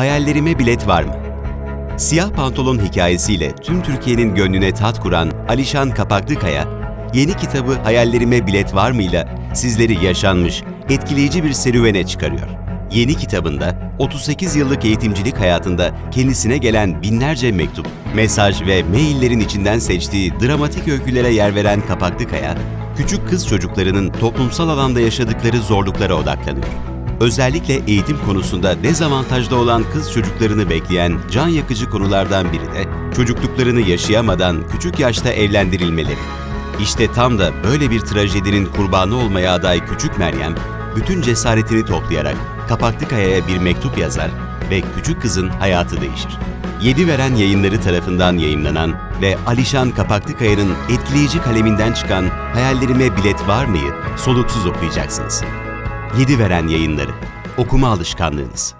Hayallerime bilet var mı? Siyah pantolon hikayesiyle tüm Türkiye'nin gönlüne tat kuran Alişan Kapaklıkaya, yeni kitabı Hayallerime Bilet Var mı ile sizleri yaşanmış, etkileyici bir serüvene çıkarıyor. Yeni kitabında 38 yıllık eğitimcilik hayatında kendisine gelen binlerce mektup, mesaj ve maillerin içinden seçtiği dramatik öykülere yer veren Kapaklıkaya, küçük kız çocuklarının toplumsal alanda yaşadıkları zorluklara odaklanıyor. Özellikle eğitim konusunda dezavantajda olan kız çocuklarını bekleyen can yakıcı konulardan biri de çocukluklarını yaşayamadan küçük yaşta evlendirilmeleri. İşte tam da böyle bir trajedinin kurbanı olmaya aday küçük Meryem, bütün cesaretini toplayarak Kapaklıkaya'ya bir mektup yazar ve küçük kızın hayatı değişir. Yedi Veren yayınları tarafından yayımlanan ve Alişan Kapaklıkaya'nın etkileyici kaleminden çıkan Hayallerime Bilet Var mı'yı soluksuz okuyacaksınız. Yedi Veren yayınları. Okuma alışkanlığınız.